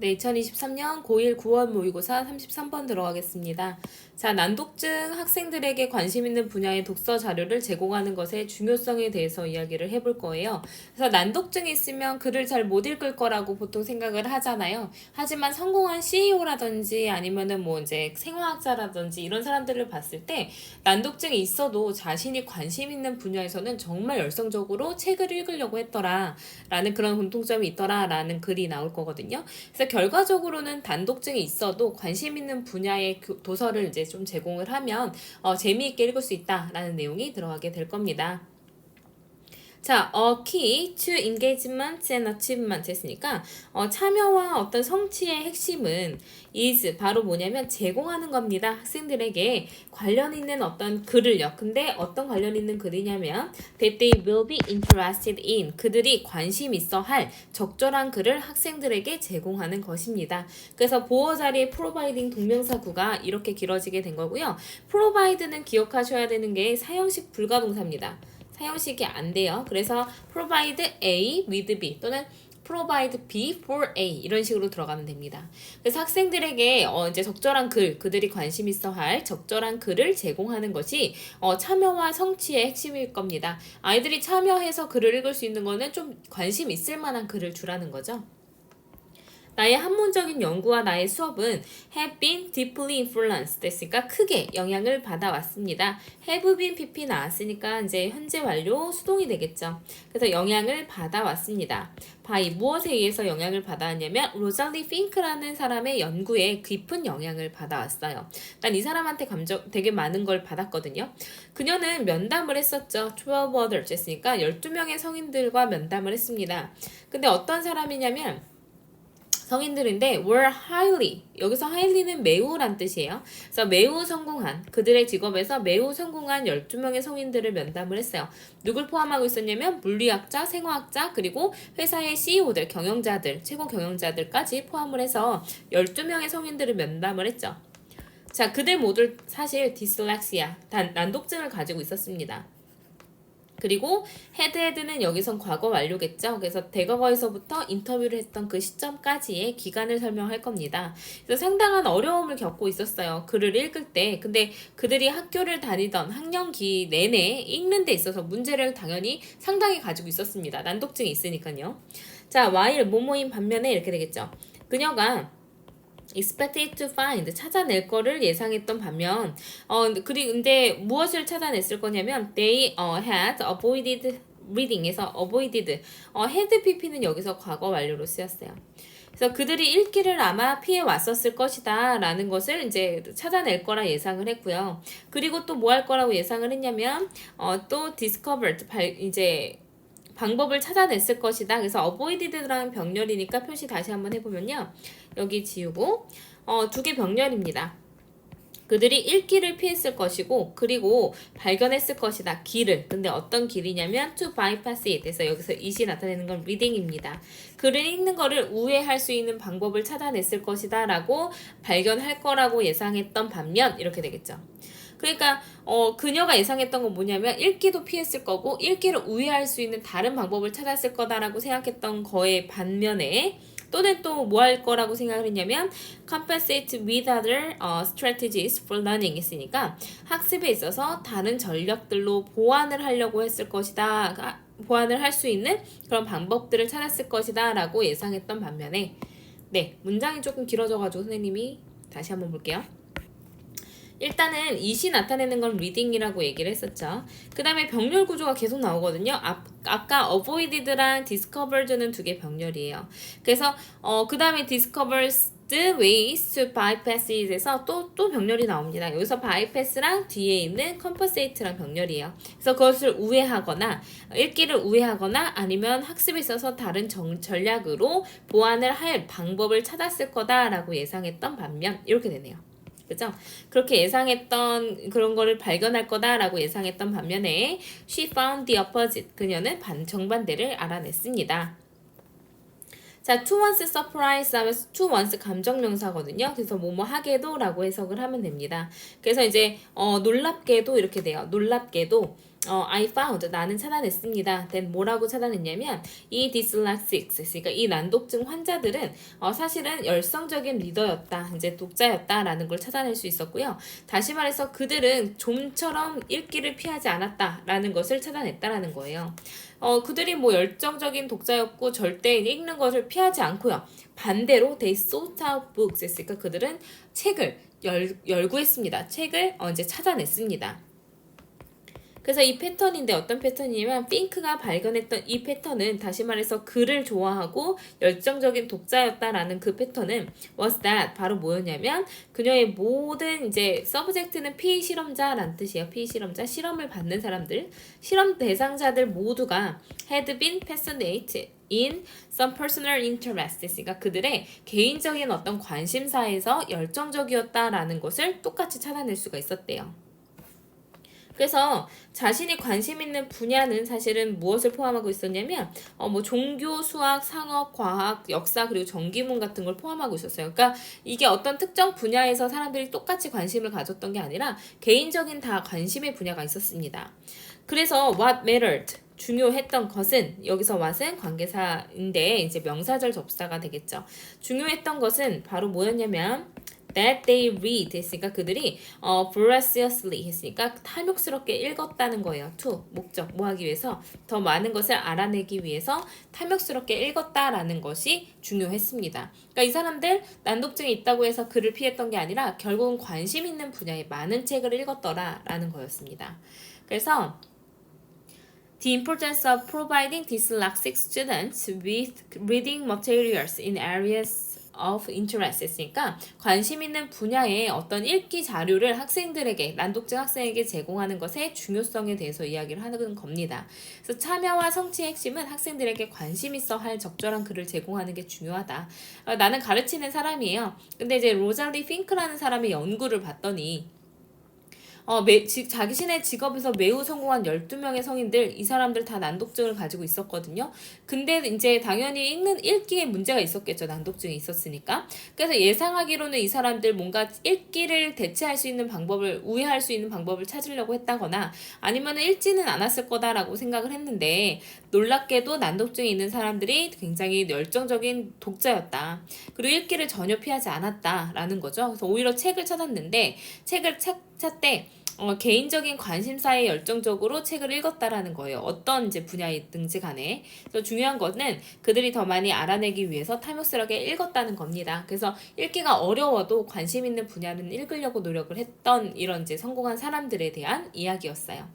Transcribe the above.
네, 2023년 고1 9월 모의고사 33번 들어가겠습니다. 자, 난독증 학생들에게 관심 있는 분야의 독서 자료를 제공하는 것의 중요성에 대해서 이야기를 해볼 거예요. 그래서 난독증이 있으면 글을 잘 못 읽을 거라고 보통 생각을 하잖아요. 하지만 성공한 CEO라든지 아니면은 뭐 이제 생화학자라든지 이런 사람들을 봤을 때 난독증이 있어도 자신이 관심 있는 분야에서는 정말 열성적으로 책을 읽으려고 했더라. 라는 그런 공통점이 있더라. 라는 글이 나올 거거든요. 그래서 결과적으로는 단독증이 있어도 관심 있는 분야의 그 도서를 이제 좀 제공을 하면 어, 재미있게 읽을 수 있다라는 내용이 들어가게 될 겁니다. 자, 어, key to engagement and achievement 했으니까 어, 참여와 어떤 성취의 핵심은 is 바로 뭐냐면 제공하는 겁니다. 학생들에게 관련 있는 어떤 글을요. 근데 어떤 관련 있는 글이냐면 that they will be interested in 그들이 관심 있어 할 적절한 글을 학생들에게 제공하는 것입니다. 그래서 보호 자리에 providing 동명사구가 이렇게 길어지게 된 거고요. provide는 기억하셔야 되는 게 사형식 불가동사입니다. 사형식이 안 돼요. 그래서 provide A with B 또는 provide B for A 이런 식으로 들어가면 됩니다. 그래서 학생들에게 어 이제 적절한 글, 그들이 관심 있어 할 적절한 글을 제공하는 것이 어 참여와 성취의 핵심일 겁니다. 아이들이 참여해서 글을 읽을 수 있는 거는 좀 관심 있을 만한 글을 주라는 거죠. 나의 학문적인 연구와 나의 수업은 have been deeply influenced 됐으니까 크게 영향을 받아왔습니다. have been pp 나왔으니까 이제 현재 완료 수동이 되겠죠. 그래서 영향을 받아왔습니다. by 무엇에 의해서 영향을 받아왔냐면 로잘리 핑크라는 사람의 연구에 깊은 영향을 받아왔어요. 난 이 사람한테 감정 되게 많은 걸 받았거든요. 그녀는 면담을 했었죠. 12 others 했으니까 12명의 성인들과 면담을 했습니다. 근데 어떤 사람이냐면 성인들인데 were highly 여기서 highly는 매우란 뜻이에요. 그래서 매우 성공한 그들의 직업에서 매우 성공한 12명의 성인들을 면담을 했어요. 누굴 포함하고 있었냐면 물리학자, 생화학자, 그리고 회사의 CEO들, 경영자들, 최고 경영자들까지 포함을 해서 12명의 성인들을 면담을 했죠. 자, 그들 모두 사실 디슬렉시아, 단, 난독증을 가지고 있었습니다. 그리고 헤드헤드는 여기선 과거 완료겠죠. 그래서 대과거에서부터 인터뷰를 했던 그 시점까지의 기간을 설명할 겁니다. 그래서 상당한 어려움을 겪고 있었어요. 글을 읽을 때. 근데 그들이 학교를 다니던 학년기 내내 읽는 데 있어서 문제를 당연히 상당히 가지고 있었습니다. 난독증이 있으니까요. 자, while 모모인 반면에 이렇게 되겠죠. 그녀가 expected to find 찾아낼 거를 예상했던 반면 어 그리고 근데 무엇을 찾아냈을 거냐면 they uh, had avoided reading에서 avoided 어 had pp는 여기서 과거 완료로 쓰였어요. 그래서 그들이 읽기를 아마 피해 왔었을 것이다 라는 것을 이제 찾아낼 거라 예상을 했고요. 그리고 또 뭐 할 거라고 예상을 했냐면 어, 또 discovered 발, 이제 방법을 찾아냈을 것이다. 그래서 avoided라는 병렬이니까 표시 다시 한번 해보면요. 여기 지우고 어, 두 개 병렬입니다. 그들이 읽기를 피했을 것이고 그리고 발견했을 것이다. 길을. 근데 어떤 길이냐면 to bypass it. 그래서 여기서 it이 나타내는 건 reading입니다. 글을 읽는 거를 우회할 수 있는 방법을 찾아냈을 것이다 라고 발견할 거라고 예상했던 반면 이렇게 되겠죠. 그러니까 어 그녀가 예상했던 건 뭐냐면 읽기도 피했을 거고 읽기를 우회할 수 있는 다른 방법을 찾았을 거다라고 생각했던 거에 반면에 또는 또 뭐 할 거라고 생각을 했냐면 compensate with other uh, strategies for learning 했으니까 학습에 있어서 다른 전략들로 보완을 하려고 했을 것이다. 보완을 할 수 있는 그런 방법들을 찾았을 것이다 라고 예상했던 반면에 네 문장이 조금 길어져가지고 선생님이 다시 한번 볼게요. 일단은 이시 나타내는 건 리딩이라고 얘기를 했었죠. 그 다음에 병렬 구조가 계속 나오거든요. 아, 아까 avoided랑 discovered는 두 개 병렬이에요. 그래서 어, 그 다음에 discovers ways to bypass it에서 또, 또 병렬이 나옵니다. 여기서 bypass랑 뒤에 있는 compensate랑 병렬이에요. 그래서 그것을 우회하거나, 읽기를 우회하거나 아니면 학습에 있어서 다른 정, 전략으로 보완을 할 방법을 찾았을 거다라고 예상했던 반면, 이렇게 되네요. 그죠? 그렇게 예상했던 그런 거를 발견할 거다라고 예상했던 반면에 she found the opposite. 그녀는 반 정반대를 알아냈습니다. 자, to once surprise 하면서 to once 감정명사거든요. 그래서 뭐뭐 하게도 라고 해석을 하면 됩니다. 그래서 이제 어, 놀랍게도 이렇게 돼요. 놀랍게도 어, I found 나는 찾아냈습니다. then 뭐라고 찾아냈냐면 이 dyslexics 그러니까 이 난독증 환자들은 어, 사실은 열성적인 리더였다. 이제 독자였다라는 걸 찾아낼 수 있었고요. 다시 말해서 그들은 좀처럼 읽기를 피하지 않았다라는 것을 찾아냈다라는 거예요. 어, 그들이 뭐 열정적인 독자였고 절대 읽는 것을 피하지 않고요. 반대로 they sought out books 했으니까 그들은 책을 열, 열구했습니다. 책을 어, 이제 찾아냈습니다. 그래서 이 패턴인데 어떤 패턴이냐면 핑크가 발견했던 이 패턴은 다시 말해서 글을 좋아하고 열정적인 독자였다라는 그 패턴은 was that 바로 뭐였냐면 그녀의 모든 이제 서브젝트는 피의 실험자라는 뜻이에요. 피의 실험자 실험을 받는 사람들 실험 대상자들 모두가 had been fascinated in some personal interests. 그러니까 그들의 개인적인 어떤 관심사에서 열정적이었다라는 것을 똑같이 찾아낼 수가 있었대요. 그래서 자신이 관심 있는 분야는 사실은 무엇을 포함하고 있었냐면 어 뭐 종교, 수학, 상업, 과학, 역사 그리고 전기문 같은 걸 포함하고 있었어요. 그러니까 이게 어떤 특정 분야에서 사람들이 똑같이 관심을 가졌던 게 아니라 개인적인 다 관심의 분야가 있었습니다. 그래서 what mattered 중요했던 것은 여기서 what은 관계사인데 이제 명사절 접사가 되겠죠. 중요했던 것은 바로 뭐였냐면 that they read 했으니까 그들이 어, voraciously 했으니까 탐욕스럽게 읽었다는 거예요. to 목적 뭐 하기 위해서 더 많은 것을 알아내기 위해서 탐욕스럽게 읽었다라는 것이 중요했습니다. 그러니까 이 사람들 난독증이 있다고 해서 글을 피했던 게 아니라 결국은 관심 있는 분야에 많은 책을 읽었더라라는 거였습니다. 그래서 The importance of providing dyslexic students with reading materials in areas of interest 했으니까 관심 있는 분야의 어떤 읽기 자료를 학생들에게 난독증 학생에게 제공하는 것의 중요성에 대해서 이야기를 하는 겁니다. 그래서 참여와 성취의 핵심은 학생들에게 관심 있어 할 적절한 글을 제공하는 게 중요하다. 어, 나는 가르치는 사람이에요. 근데 이제 로잘리 핑크라는 사람의 연구를 봤더니 어, 매, 지, 자신의 직업에서 매우 성공한 12명의 성인들, 이 사람들 다 난독증을 가지고 있었거든요. 근데 이제 당연히 읽는, 읽기에 문제가 있었겠죠. 난독증이 있었으니까. 그래서 예상하기로는 이 사람들 뭔가 읽기를 대체할 수 있는 방법을, 우회할 수 있는 방법을 찾으려고 했다거나 아니면 읽지는 않았을 거다라고 생각을 했는데 놀랍게도 난독증이 있는 사람들이 굉장히 열정적인 독자였다. 그리고 읽기를 전혀 피하지 않았다라는 거죠. 그래서 오히려 책을 찾았는데 책을 찾, 찾되 어, 개인적인 관심사에 열정적으로 책을 읽었다라는 거예요. 어떤 이제 분야이든지 간에. 그래서 중요한 거는 그들이 더 많이 알아내기 위해서 탐욕스럽게 읽었다는 겁니다. 그래서 읽기가 어려워도 관심 있는 분야는 읽으려고 노력을 했던 이런 이제 성공한 사람들에 대한 이야기였어요.